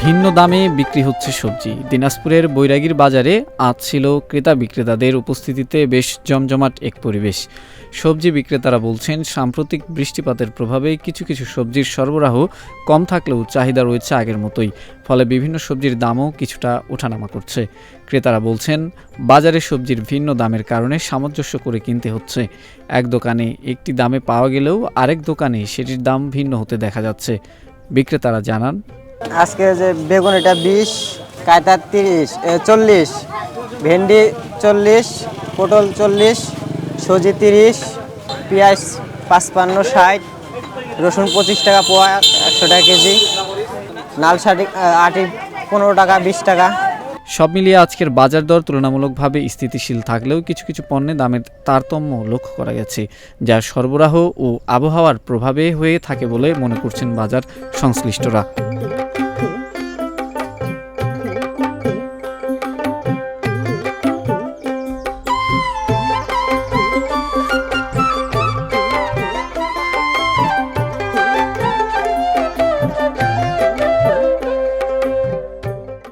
ভিন্ন দামে বিক্রি হচ্ছে সবজি। দিনাজপুরের বৈরাগীর বাজারে আজ ছিল ক্রেতা বিক্রেতাদের উপস্থিতিতে বেশ জমজমাট এক পরিবেশ। সবজি বিক্রেতারা বলছেন, সাম্প্রতিক বৃষ্টিপাতের প্রভাবে কিছু কিছু সবজির সরবরাহ কম থাকলেও চাহিদা রয়েছে আগের মতোই, ফলে বিভিন্ন সবজির দামও কিছুটা ওঠানামা করছে। ক্রেতারা বলছেন, বাজারে সবজির ভিন্ন দামের কারণে সামঞ্জস্য করে কিনতে হচ্ছে। এক দোকানে একটি দামে পাওয়া গেলেও আরেক দোকানে সেটির দাম ভিন্ন হতে দেখা যাচ্ছে। বিক্রেতারা জানান আজকে যে বেগুন এটা বিশ কায়তার তিরিশ চল্লিশ, ভেন্ডি চল্লিশ, পটল চল্লিশ সজি তিরিশ, পেঁয়াজ পাঁচপান্ন ষাট, রসুন পঁচিশ টাকা পোয়া একশো টাকা কেজি, নাল শাড়ি আটি পনেরো টাকা, বিশ টাকা। সব মিলিয়ে আজকের বাজার দর তুলনামূলকভাবে স্থিতিশীল থাকলেও কিছু কিছু পণ্যে দামের তারতম্য লক্ষ্য করা গেছে, যা সরবরাহ ও আবহাওয়ার প্রভাবে হয়ে থাকে বলে মনে করছেন বাজার সংশ্লিষ্টরা।